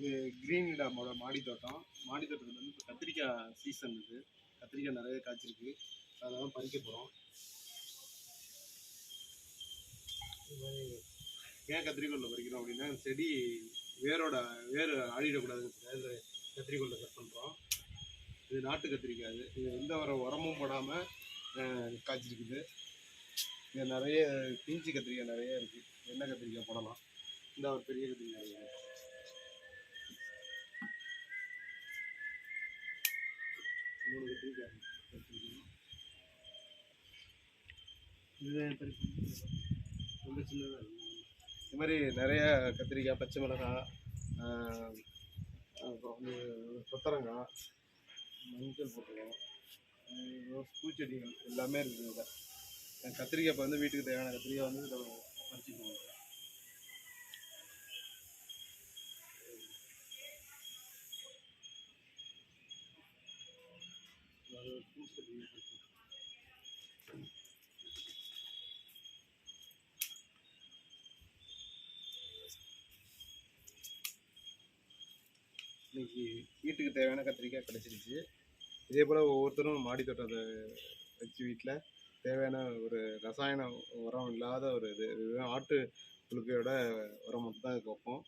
இது கிரீன் டேமோட மாடி தோட்டம் மாடி தோட்டத்தில் வந்து இப்போ கத்திரிக்காய் சீசன் இது. கத்திரிக்காய் நிறைய காய்ச்சிருக்கு. அதெல்லாம் பறிக்க போகிறோம் ஏன் கத்திரிக்கோலில் பறிக்கிறோம் அப்படின்னா செடி வேரோட வேர் ஆடிடக்கூடாதுங்கிறதுக்காக கத்திரிக்கோலில் கட் பண்ணுறோம் இது நாட்டு கத்திரிக்காய் இது. இது எந்த வர உரமும் போடாமல் காய்ச்சிருக்குது. இது நிறைய பிஞ்சு கத்திரிக்காய் நிறைய இருக்குது எண்ணெய் கத்திரிக்காய் போடலாம். இந்த ஒரு பெரிய கத்திரிக்காய் மூணு இது ரொம்ப சின்னதாக இருக்கு மாதிரி நிறைய கத்திரிக்காய் பச்சை மிளகாய் அப்புறம் வந்து கொத்தரங்காய் மஞ்சள் போட்டுருக்கோம் ரோஸ் பூச்செடிகள் எல்லாமே இருக்குது இதில். கத்திரிக்காய் இப்போ வந்து வீட்டுக்கு தேவையான கத்திரிக்காய் வந்து இதில் பறிச்சுக்குவோம். இன்னைக்கு வீட்டுக்கு தேவையான கத்திரிக்காய் கிடச்சிருச்சு. இதே போல் ஒவ்வொருத்தரும் மாடி தோட்டத்தை வச்சு வீட்டில் தேவையான ஒரு ரசாயன உரம் இல்லாத ஒரு இது இதுதான் ஆட்டு புழுக்கையோட உரம் மட்டும் தான் இதுக்கு வைப்போம்.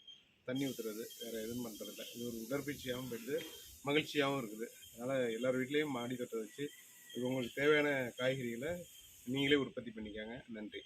தண்ணி ஊற்றுறது வேறு எதுவும் பண்ணுறதில்ல இது ஒரு உடற்பயிற்சியாகவும் போயிடுது மகிழ்ச்சியாகவும் இருக்குது. அதனால் எல்லார் வீட்லேயும் மாடி தோட்டம் வச்சு இது உங்களுக்கு தேவையான காய்கறிகளை நீங்களே உற்பத்தி பண்ணிக்கோங்க. நன்றி.